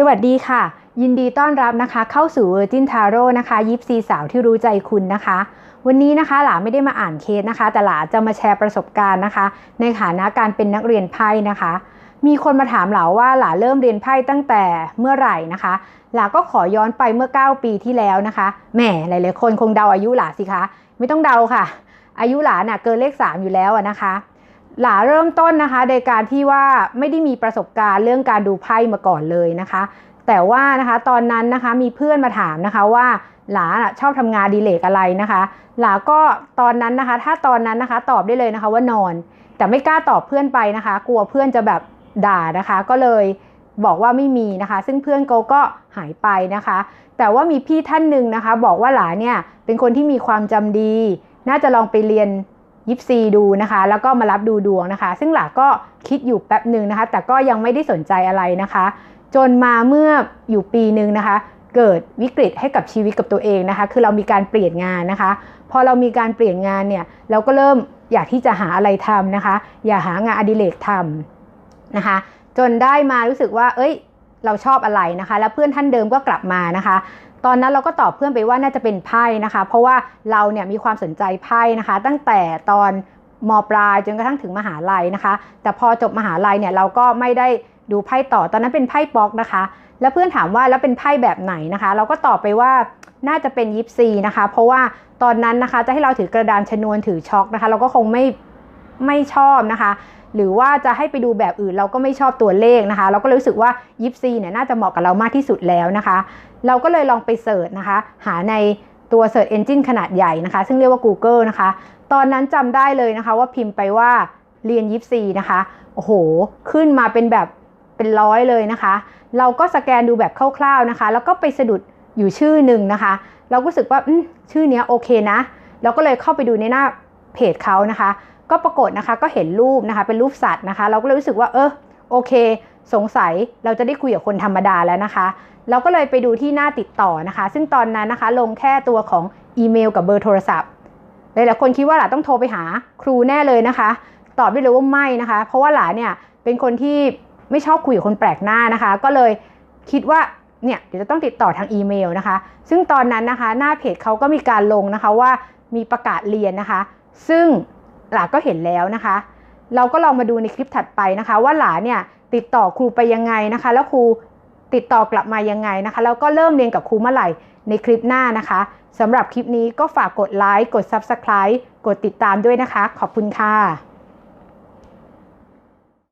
สวัสดีค่ะ ยินดีต้อนรับนะคะเข้าสู่ Virgin Tarot นะคะยิปซีสาวที่รู้ใจคุณนะคะ วันนี้นะคะหลาไม่ได้มาอ่านเคสนะคะ แต่หลาจะมาแชร์ประสบการณ์นะคะ ในฐานะการเป็นนักเรียนไพ่นะคะ มีคนมาถามหลาว่าหลาเริ่มเรียนไพ่ตั้งแต่เมื่อไหร่นะคะหลาก็ขอย้อนไปเมื่อ 9 ปีที่แล้วนะคะแหมหลายๆคนคงเดาอายุหลาสิคะ ไม่ต้องเดาค่ะ อายุหลาน่ะเกินเลข 3 อยู่แล้วนะคะ หลาเริ่มต้นนะคะโดยการที่ว่าไม่ได้มีประสบการณ์เรื่องการดูไพ่มาก่อนเลยนะคะ แต่ว่านะคะตอนนั้นนะคะมีเพื่อนมาถามนะคะว่าหลาชอบทำงานดีเลกอะไรนะคะ หลาก็ตอนนั้นนะคะ ถ้าตอนนั้นนะคะตอบได้เลยนะคะว่านอน แต่ไม่กล้าตอบเพื่อนไปนะคะ กลัวเพื่อนจะแบบด่านะคะ ก็เลยบอกว่าไม่มีนะคะ ซึ่งเพื่อนเขาก็หายไปนะคะ แต่ว่ามีพี่ท่านหนึ่งนะคะ บอกว่าหลาเนี่ยเป็นคนที่มีความจำดี น่าจะลองไปเรียน ยิปซีดูนะคะ แล้วก็มารับดูดวงนะคะ ซึ่งหลาก็คิดอยู่แป๊บหนึ่งนะคะ แต่ก็ยังไม่ได้สนใจอะไรนะคะ จนมาเมื่ออยู่ปีหนึ่งนะคะ เกิดวิกฤตให้กับชีวิตกับตัวเองนะคะ คือเรามีการเปลี่ยนงานนะคะ พอเรามีการเปลี่ยนงานเนี่ย เราก็เริ่มอยากที่จะหาอะไรทำนะคะ อย่าหางานอดิเรกทำนะคะ จนได้มารู้สึกว่า เอ้ย เราชอบอะไรนะคะ แล้วเพื่อนท่านเดิมก็กลับมานะคะ ตอนนั้นเราก็ตอบเพื่อนไปว่าน่าจะเป็นไพ่นะคะ เพราะว่าเราเนี่ยมีความสนใจไพ่นะคะ ตั้งแต่ตอนมปลายจนกระทั่งถึงมหาลัยนะคะ แต่พอจบมหาลัยเนี่ยเราก็ไม่ได้ดูไพ่ต่อตอนนั้นเป็นไพ่ป๊อกนะคะ แล้วเพื่อนถามว่าแล้วเป็นไพ่แบบไหนนะคะ เราก็ตอบไปว่าน่าจะเป็นยิปซีนะคะ เพราะว่าตอนนั้นนะคะจะให้เราถือกระดานชนวนถือช็อกนะคะ เราก็คงไม่ไม่ชอบนะคะ หรือว่าจะให้ไปดูแบบอื่นเราก็ไม่ชอบตัวเลขนะคะ เราก็รู้สึกว่ายิปซีเนี่ยน่าจะเหมาะกับเรามากที่สุดแล้วนะคะ เราก็เลยลองไปเสิร์ชนะคะ หาในตัว Search Engine ขนาดใหญ่นะคะ ซึ่งเรียกว่า Google นะคะ ตอนนั้นจำได้เลยนะคะ ว่าพิมพ์ไปว่าเรียนยิปซีนะคะ โอ้โห ขึ้นมาเป็นแบบเป็นร้อยเลยนะคะ เราก็สแกนดูแบบคร่าวๆนะคะ แล้วก็ไปสะดุดอยู่ชื่อหนึ่งนะคะ เราก็รู้สึกว่าชื่อนี้โอเคนะ เราก็เลยเข้าไปดูในหน้าเพจเขานะคะ ก็ปรากฏนะคะก็เห็นรูปนะคะเป็นรูปสัตว์นะคะ เราก็เลยรู้สึกว่าเออโอเค สงสัยเราจะได้คุยกับคนธรรมดาแล้วนะคะ เราก็เลยไปดูที่หน้าติดต่อนะคะ ซึ่งตอนนั้นนะคะลงแค่ตัวของอีเมลกับเบอร์โทรศัพท์หลายๆคนคิดว่าหลาต้องโทรไปหาครูแน่เลยนะคะ ตอบได้เลยว่าไม่นะคะ เพราะว่าหลาเนี่ยเป็นคนที่ไม่ชอบคุยกับคนแปลกหน้านะคะ ก็เลยคิดว่าเนี่ยเดี๋ยวจะต้องติดต่อทางอีเมลนะคะ ซึ่งตอนนั้นนะคะ หน้าเพจเขาก็มีการลงนะคะว่ามีประกาศเรียนนะคะ ซึ่ง หลาก็เห็นแล้วนะคะ เราก็ลองมาดูในคลิปถัดไปนะคะ ว่าหลาเนี่ยติดต่อครูไปยังไงนะคะ แล้วครูติดต่อกลับมายังไงนะคะ แล้วก็เริ่มเรียนกับครูเมื่อไหร่ในคลิปหน้านะคะสำหรับคลิปนี้ก็ฝากกดไลค์กด Subscribe กดติดตามด้วยนะคะ ขอบคุณค่ะ